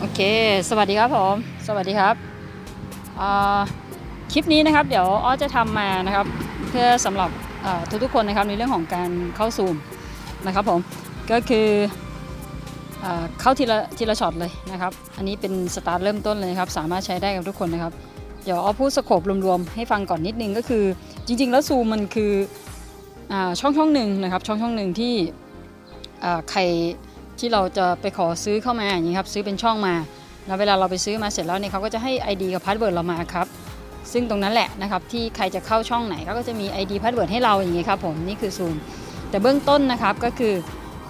โอเค สวัสดีครับผม สวัสดีครับ คลิปนี้นะครับ เดี๋ยวอ้อจะทำมานะครับ เพื่อสำหรับทุกๆคนนะครับในเรื่องของการเข้าซูมนะครับผม ก็คืออเข้าทีละทีละช็อตเลยนะครับ อันนี้เป็นสตาร์ทเริ่มต้นเลยครับ สามารถใช้ได้กับทุกคนนะครับ เดี๋ยวอ้อพูดสโคปรวมๆให้ฟังก่อนนิดนึงก็คือ จริง ๆ แล้วซูมมันคืออช่องช่องหนึ่งนะครับ ช่องช่องหนึ่งที่ใคร ที่เราจะไปขอซื้อเข้ามาอย่างนี้ครับซื้อเป็นช่องมา แล้วเวลาเราไปซื้อมาเสร็จแล้วเนี่ยเขาก็จะให้ ID กับพาสเวิร์ดเรามาครับซึ่งตรงนั้นแหละนะครับที่ใครจะเข้าช่องไหนเขาก็จะมี ID พาสเวิร์ดให้เราอย่างนี้ครับผมนี่คือซูมแต่เบื้องต้นนะครับก็คือ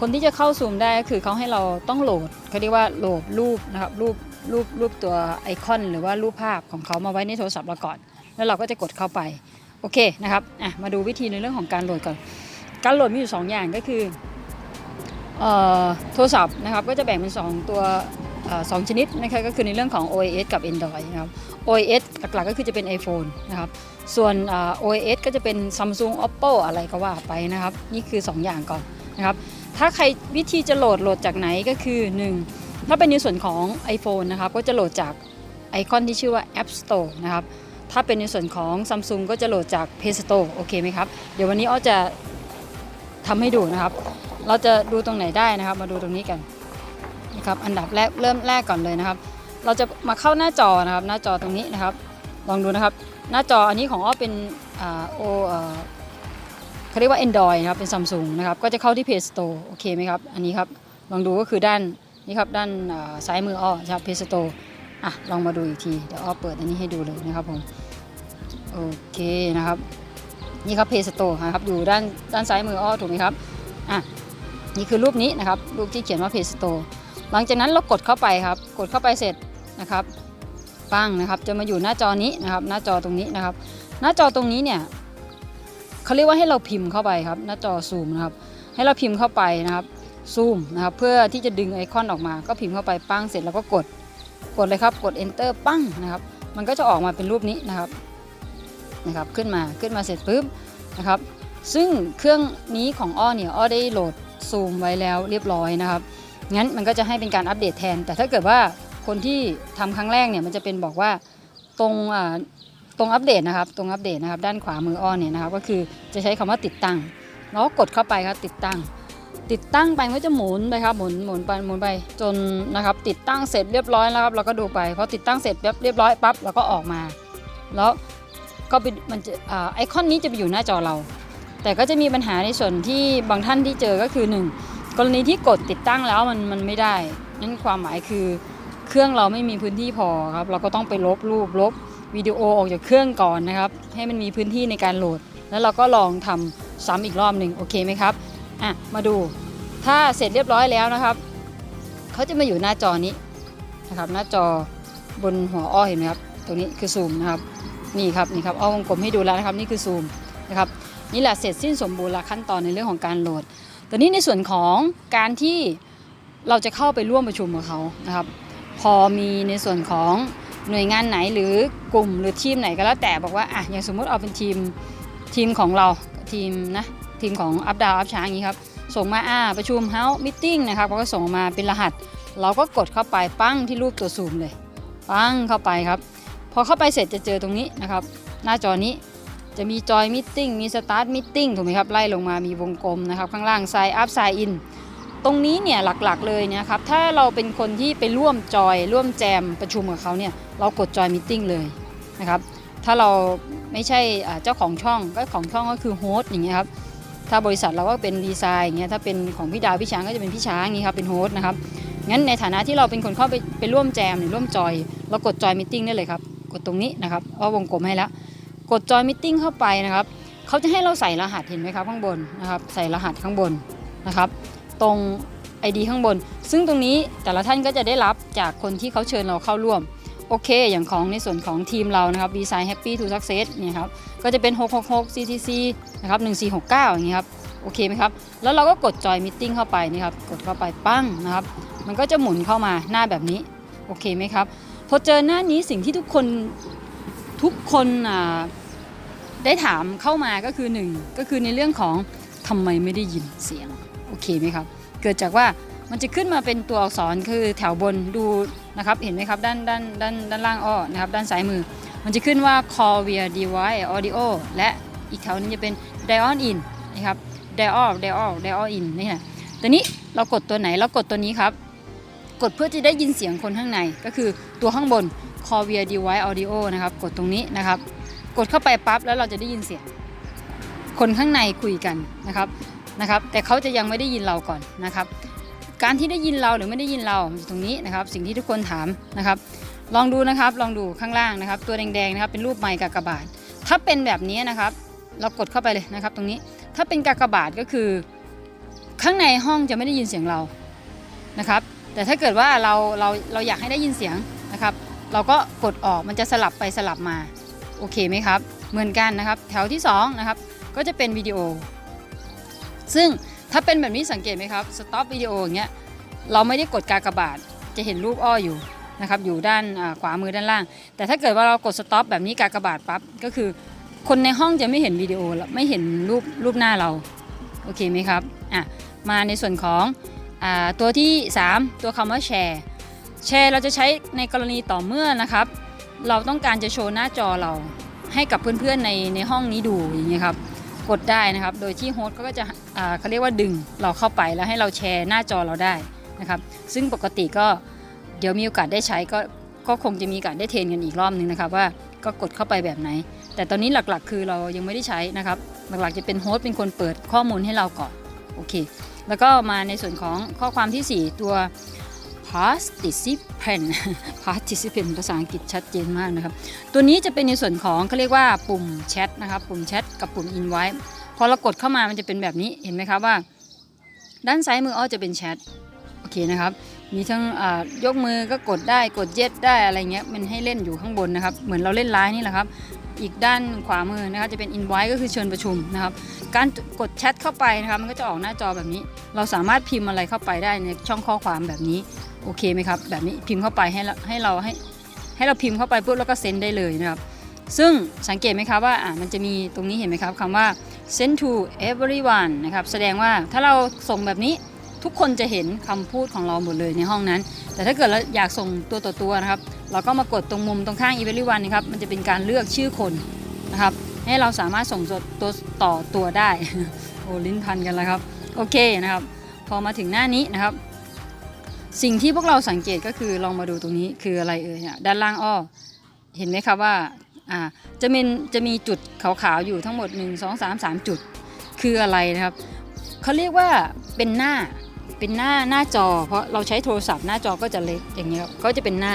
คนที่จะเข้าซูมได้ก็คือเขาให้เราต้องโหลดเขาเรียกว่าโหลดรูปนะครับรูปรูปรูปตัวไอคอน หรือว่ารูปภาพของเขามาไว้ในโทรศัพท์เราก่อน แล้วเราก็จะกดเข้าไปโอเคนะครับอะมาดูวิธีในเรื่องของการโหลดก่อน การโหลดมีอยู่สองอย่างก็คือ โทรศัพท์นะครับก็จะแบ่งเป็น 2 ตัวสองชนิดนะคะก็คือในเรื่องของ OS กับ Android นะครับ OS หลักๆก็คือจะเป็น iPhone นะครับส่วน iOS ก็จะเป็น Samsung Oppo อะไรก็ว่าไปนะครับ นี่คือ 2 อย่างก่อนนะครับถ้าใครวิธีจะโหลดโหลดจากไหนก็คือ 1 ถ้าเป็นในส่วนของ iPhone นะครับก็จะโหลดจากไอคอนที่ชื่อว่า App Store นะครับถ้าเป็นในส่วนของ Samsung ก็จะโหลดจาก Play Store โอเคไหมครับ เดี๋ยววันนี้อ้อจะทำให้ดูนะครับ เราจะดูตรงไหนได้นะครับ มาดูตรงนี้กันนะครับอันดับแรกเริ่มแรกก่อนเลยนะครับ เราจะมาเข้าหน้าจอนะครับ หน้าจอตรงนี้นะครับ ลองดูนะครับ หน้าจออันนี้ของอ้อเป็นอ่าโอเอ่อเขาเรียกว่า Android นะครับ เป็นซัมซุงนะครับ ก็จะเข้าที่ Play Store โอเคไหมครับ อันนี้ครับ ลองดูก็คือด้านนี่ครับ ด้านซ้ายมืออ้อนะครับ Play Store อะ ลองมาดูอีกที เดี๋ยวอ้อเปิดอันนี้ให้ดูเลยนะครับผม โอเคนะครับ นี่ครับ Play Store นะครับ อยู่ด้านด้านซ้ายมืออ้อถูกไหมครับ อะ นี่คือรูปนี้นะครับรูปที่เขียนว่า Play Store หลังจากนั้นเรากดเข้าไปครับ กดเข้าไปเสร็จนะครับปั้งนะครับ จะมาอยู่หน้าจอนี้นะครับ หน้าจอตรงนี้นะครับ หน้าจอตรงนี้เนี่ยเขาเรียกว่าให้เราพิมพ์เข้าไปครับ หน้าจอซูมนะครับ ให้เราพิมพ์เข้าไปนะครับซูมนะครับ เพื่อที่จะดึงไอคอนออกมา ก็พิมพ์เข้าไปปั้งเสร็จแล้วก็กด กดเลยครับ กด enter ปั้งนะครับ มันก็จะออกมาเป็นรูปนี้นะครับนะครับ ขึ้นมาขึ้นมาเสร็จปุ๊บนะครับ ซึ่งเครื่องนี้ของอ้อเนี่ยอ้อได้โหลด ซูมไว้แล้วเรียบร้อยนะครับ งั้นมันก็จะให้เป็นการอัปเดตแทน แต่ถ้าเกิดว่าคนที่ทำครั้งแรกเนี่ยมันจะเป็นบอกว่าตรงตรงอัปเดตนะครับ ตรงอัปเดตนะครับ ด้านขวามืออ้อนเนี่ยนะครับ ก็คือจะใช้คำว่าติดตั้งแล้วก็กดเข้าไปครับติดตั้ง ติดตั้งไปก็จะหมุนไปครับหมุนหมุนไปหมุนไปจนนะครับ ติดตั้งเสร็จเรียบร้อยแล้วครับเราก็ดูไปพอติดตั้งเสร็จเรียบร้อยปั๊บเราก็ออกมา แล้วก็ไปมันจะอ่าไอคอนนี้จะไปอยู่หน้าจอเรา แต่ก็จะมีปัญหาในส่วนที่บางท่านที่เจอก็คือ 1 กรณีที่กดติดตั้งแล้วมันมันไม่ได้ นั่นความหมายคือเครื่องเราไม่มีพื้นที่พอครับ เราก็ต้องไปลบรูปลบวิดีโอออกจากเครื่องก่อนนะครับ ให้มันมีพื้นที่ในการโหลด แล้วเราก็ลองทำซ้ำอีกรอบหนึ่งโอเคไหมครับอะมาดูถ้าเสร็จเรียบร้อยแล้วนะครับเขาจะมาอยู่หน้าจอนี้นะครับหน้าจอบนหัวอ้อเห็นไหมครับตรงนี้คือซูมนะครับนี่ครับนี่ครับอ้อวงกลมให้ดูแล้วนะครับนี่คือซูมนะครับ นี่แหละเสร็จสิ้นสมบูรณ์ละขั้นตอนในเรื่องของการโหลดแต่นี้ในส่วนของการที่เราจะเข้าไปร่วมประชุมกับเขานะครับ พอมีในส่วนของหน่วยงานไหนหรือกลุ่มหรือทีมไหนก็แล้วแต่บอกว่าอะอย่างสมมุติเอาเป็นทีมทีมของเราทีมนะทีมของอัพดาวอัพช้างอย่างนี้ครับส่งมาอ่าประชุมเฮาส์มิทติ้งนะครับเขาก็ส่งมาเป็นรหัส เราก็กดเข้าไปปั้งที่รูปตัวซูมเลย ปั้งเข้าไปครับ พอเข้าไปเสร็จจะเจอตรงนี้นะครับ หน้าจอนี้ จะมีจอยมิ g มีสตาร์ทมิ g ถูกไหมครับไล่ลงมามีวงกลมนะครับข้างล่าง sign up sign in ตรงนี้เนี่ยหลักๆเลยเนี่ยครับถ้าเราเป็นคนที่ไปร่วมจอย ร่วมแจมประชุมกับเขาเนี่ยเรากดจอยมิ g เลยนะครับถ้าเราไม่ใช่เจ้าของช่องก็ของช่องก็คือโฮสต์อย่างเงี้ยครับถ้าบริษัทเราก็เป็นดีไซน์อย่างเงี้ยถ้าเป็นของพี่ดาวพี่ช้างก็จะเป็นพี่ช้างอย่างงี้ครับเป็นโฮสต์นะครับงั้นในฐานะที่เราเป็นคนเข้าไปไปร่วมแจมหรือร่วมจอย เรากดจอยมิ g ได้เลยครับกดตรงนี้นะครับเอาวงกลมให้แล้ว กดจอยมิ g เข้าไปนะครับเขาจะให้เราใส่รหัสเห็นไหมครับข้างบนนะครับใส่รหัสข้างบนนะครับ ตรง ID ข้างบน ซึ่งตรงนี้แต่ละท่านก็จะได้รับจากคนที่เขาเชิญเราเข้าร่วมโอเค อย่างของในส่วนของทีมเรานะครับ v s i Happy to Success เนี่ยครับ ก็จะเป็น 666 CTC นะครับ1469 อย่างนี้ครับ โอเคไหมครับ แล้วเราก็กดจอยมิ g เข้าไปนี่ครับ กดเข้าไปปั้งนะครับ มันก็จะหมุนเข้ามาหน้าแบบนี้ โอเคไหมครับ พอเจอหน้านี้สิ่งที่ทุกคน ทุกคนได้ถามเข้ามาก็คือหนึ่งก็คือในเรื่องของทำไมไม่ได้ยินเสียงโอเคไหมครับ เกิดจากว่ามันจะขึ้นมาเป็นตัวอักษรคือแถวบนดูนะครับเห็นไหมครับด้านด้านด้านด้านล่างอ้อนะครับด้านซ้ายมือ มันจะขึ้นว่า call via device audio และอีกแถวนึงจะเป็น dial in นะครับ dial dial dial in นี่นะตอนนี้เรากดตัวไหนเรากดตัวนี้ครับ กดเพื่อจะได้ยินเสียงคนข้างในก็คือตัวข้างบน call via device audio นะครับ กดตรงนี้นะครับ กดเข้าไปปั๊บแล้วเราจะได้ยินเสียง คนข้างในคุยกันนะครับนะครับ แต่เขาจะยังไม่ได้ยินเราก่อนนะครับ การที่ได้ยินเราหรือไม่ได้ยินเราตรงนี้นะครับ สิ่งที่ทุกคนถามนะครับ ลองดูนะครับลองดูข้างล่างนะครับ ตัวแดงๆนะครับเป็นรูปไมค์กากบาท ถ้าเป็นแบบนี้นะครับ เรากดเข้าไปเลยนะครับ ตรงนี้ถ้าเป็นกากบาทก็คือ ข้างในห้องจะไม่ได้ยินเสียงเรานะครับ แต่ถ้าเกิดว่าเราเราเราอยากให้ได้ยินเสียงนะครับ เราก็กดออกมันจะสลับไปสลับมา โอเคไหมครับ เหมือนกันนะครับ แถวที่2นะครับก็จะเป็นวิดีโอ ซึ่งถ้าเป็นแบบนี้สังเกตไหมครับสต็อปวิดีโออย่างเงี้ยเราไม่ได้กดกากบาทจะเห็นรูปอ้ออยู่นะครับอยู่ด้านขวามือด้านล่าง แต่ถ้าเกิดว่าเรากดสต็อปแบบนี้กากบาทปั๊บก็คือคนในห้องจะไม่เห็นวิดีโอแล้วไม่เห็นรูปรูปหน้าเราโอเคไหมครับอะมาในส่วนของอตัวที่ 3 ตัวคำว่าแชร์ แชร์เราจะใช้ในกรณีต่อเมื่อนะครับ เราต้องการจะโชว์หน้าจอเราให้กับเพื่อนๆในในห้องนี้ดูอย่างเงี้ยครับกดได้นะครับ โดยที่โฮสต์ก็จะอ่าเขาเรียกว่าดึงเราเข้าไปแล้วให้เราแชร์หน้าจอเราได้นะครับ ซึ่งปกติก็เดี๋ยวมีโอกาสได้ใช้ก็ก็คงจะมีโอกาสได้เทรนกันอีกรอบนึงนะครับว่าก็กดเข้าไปแบบไหน แต่ตอนนี้หลักๆ คือเรายังไม่ได้ใช้นะครับ หลักๆจะเป็นโฮสต์เป็นคนเปิดข้อมูลให้เราก่อนโอเค แล้วก็มาในส่วนของข้อความที่ 4 ตัว participant participant ภาษาอังกฤษชัดเจนมากนะครับ ตัวนี้จะเป็นในส่วนของเขาเรียกว่าปุ่มแชทนะครับ ปุ่มแชทกับปุ่ม invite พอเรากดเข้ามามันจะเป็นแบบนี้เห็นไหมครับว่า ด้านซ้ายมืออ้อจะเป็นแชทโอเคนะครับ มีทั้งยกมือก็กดได้กดเย็ดได้อะไรเงี้ยมันให้เล่นอยู่ข้างบนนะครับ เหมือนเราเล่นไลน์นี่แหละครับ อีกด้านขวามือนะครับจะเป็น invite ก็คือเชิญประชุมนะครับ การกดแชทเข้าไปนะครับมันก็จะออกหน้าจอแบบนี้ เราสามารถพิมพ์อะไรเข้าไปได้ในช่องข้อความแบบนี้โอเคไหมครับแบบนี้พิมพ์เข้าไปให้เราให้เราให้ให้เราพิมพ์เข้าไปปุ๊บแล้วก็เซ็นได้เลยนะครับ ซึ่งสังเกตไหมครับว่าอ่ามันจะมีตรงนี้เห็นไหมครับคำว่า send to everyone นะครับแสดงว่าถ้าเราส่งแบบนี้ทุกคนจะเห็นคำพูดของเราหมดเลยในห้องนั้น แต่ถ้าเกิดเราอยากส่งตัวต่อตัวนะครับ เราก็มากดตรงมุมตรงข้าง everyone นะครับ มันจะเป็นการเลือกชื่อคนนะครับ ให้เราสามารถส่งตัวต่อตัวได้ โอ้ลิ้นพันกันแล้วครับ โอเคนะครับ พอมาถึงหน้านี้นะครับ สิ่งที่พวกเราสังเกตก็คือลองมาดูตรงนี้คืออะไรเอ่ยเด้านล่างอ้อ เห็นไหมครับว่าอ่าจะมีจะมีจุดขาวๆอยู่ทั้งหมด 1 2 3 3 จุด คืออะไรนะครับเขาเรียกว่าเป็นหน้าเป็นหน้าหน้าจอ เพราะเราใช้โทรศัพท์หน้าจอก็จะเล็กอย่างเงี้ยครับก็จะเป็นหน้า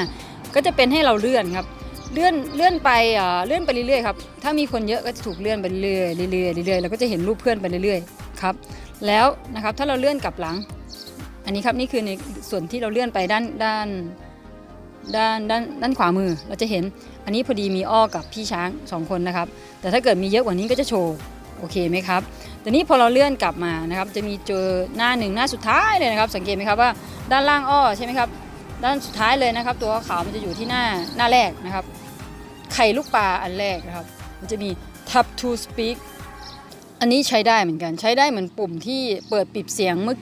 ก็จะเป็นให้เราเลื่อนครับ เลื่อนเลื่อนไปอ่าเลื่อนไปเรื่อยๆครับ ถ้ามีคนเยอะก็จะถูกเลื่อนไปเรื่อยๆเรื่อยๆเรื่อยๆเราก็จะเห็นรูปเพื่อนไปเรื่อยๆครับ แล้วนะครับถ้าเราเลื่อนกลับหลัง อันนี้ครับนี่คือในส่วนที่เราเลื่อนไปด้านด้านด้านด้านด้านขวามือเราจะเห็นอันนี้พอดีมีอ้อกับพี่ช้างสองคนนะครับ แต่ถ้าเกิดมีเยอะกว่านี้ก็จะโชว์โอเคไหมครับแต่นี้พอเราเลื่อนกลับมานะครับ จะมีเจอหน้าหนึ่งหน้าสุดท้ายเลยนะครับ สังเกตไหมครับว่าด้านล่างอ้อใช่ไหมครับ ด้านสุดท้ายเลยนะครับ ตัวขาวมันจะอยู่ที่หน้าหน้าแรกนะครับ ไข่ลูกปลาอันแรกนะครับ มันจะมี tap to speak อันนี้ใช้ได้เหมือนกัน ใช้ได้เหมือนปุ่มที่เปิดปิดเสียงเมื่อ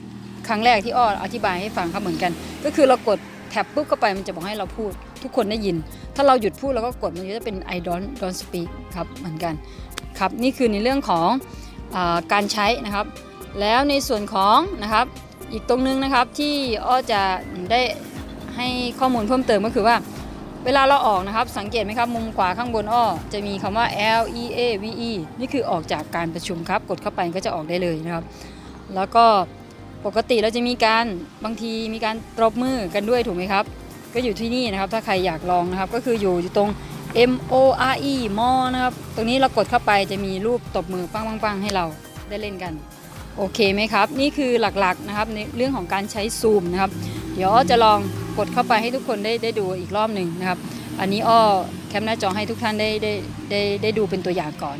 ครั้งแรกที่อ้ออธิบายให้ฟังครับเหมือนกัน ก็คือเรากดแท็บปุ๊บเข้าไปมันจะบอกให้เราพูด ทุกคนได้ยิน ถ้าเราหยุดพูดเราก็กดมันจะเป็น I don't don't speak ครับเหมือนกันครับนี่คือในเรื่องของอการใช้นะครับ แล้วในส่วนของนะครับอีกตรงนึงนะครับที่อ้อจะได้ ให้ข้อมูลเพิ่มเติมก็คือว่า เวลาเราออกนะครับ สังเกตไหมครับ มุมขวาข้างบนอ้อจะมีคำว่า L E A V E นี่คือออกจากการประชุมครับ กดเข้าไปก็จะออกได้เลยนะครับ แล้วก็ปกติเราจะมีการบางทีมีการตบมือกันด้วยถูกไหมครับ ก็อยู่ที่นี่นะครับ ถ้าใครอยากลองนะครับ ก็คืออยู่อยู่ตรง M O R E มอนะครับ ตรงนี้เรากดเข้าไปจะมีรูปตบมือปังๆๆให้เราได้เล่นกัน โอเคไหมครับ นี่คือหลักๆนะครับในเรื่องของการใช้ซูมนะครับ เดี๋ยวจะลอง กดเข้าไปให้ทุกคนได้ได้ดูอีกรอบหนึ่งนะครับ อันนี้อ้อแคปหน้าจอให้ทุกท่านได้ได้ได้ได้ดูเป็นตัวอย่างก่อน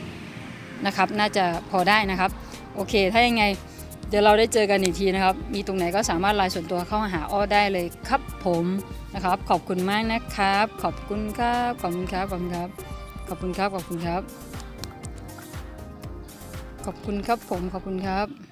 นะครับ น่าจะพอได้นะครับ โอเค ถ้ายังไงเดี๋ยวเราได้เจอกันอีกทีนะครับ มีตรงไหนก็สามารถไลน์ส่วนตัวเข้าหาอ้อได้เลยครับผมนะครับ ขอบคุณมากนะครับ ขอบคุณครับ ขอบคุณครับ ขอบคุณครับ ขอบคุณครับ ขอบคุณครับ ขอบคุณครับผม ขอบคุณครับ